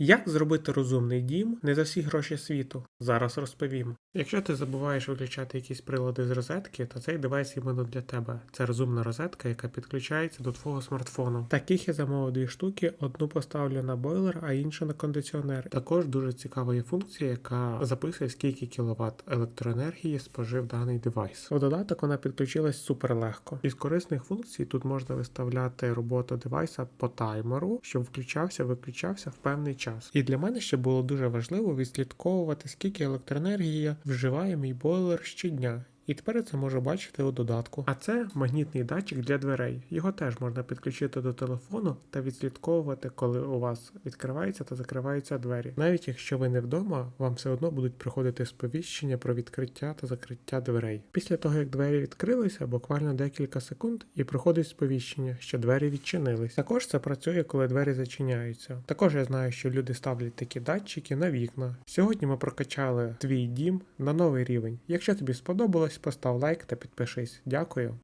Як зробити розумний дім не за всі гроші світу? Зараз розповім. Якщо ти забуваєш виключати якісь прилади з розетки, то цей девайс іменно для тебе. Це розумна розетка, яка підключається до твого смартфону. Таких я замовив дві штуки: одну поставлю на бойлер, а іншу на кондиціонер. Також дуже цікава є функція, яка записує скільки кіловат електроенергії спожив даний девайс. У додаток вона підключилась супер легко. Із корисних функцій тут можна виставляти роботу девайса по таймеру, щоб включався, виключався в певний час. І для мене ще було дуже важливо відслідковувати, скільки електроенергії вживає мій бойлер щодня. І тепер це можу бачити у додатку. А це магнітний датчик для дверей. Його теж можна підключити до телефону та відслідковувати, коли у вас відкриваються та закриваються двері. Навіть якщо ви не вдома, вам все одно будуть приходити сповіщення про відкриття та закриття дверей. Після того, як двері відкрилися, буквально декілька секунд, і приходить сповіщення, що двері відчинились. Також це працює, коли двері зачиняються. Також я знаю, що люди ставлять такі датчики на вікна. Сьогодні ми прокачали твій дім на новий рівень. Якщо тобі сподобалось, постав лайк та підпишись. Дякую.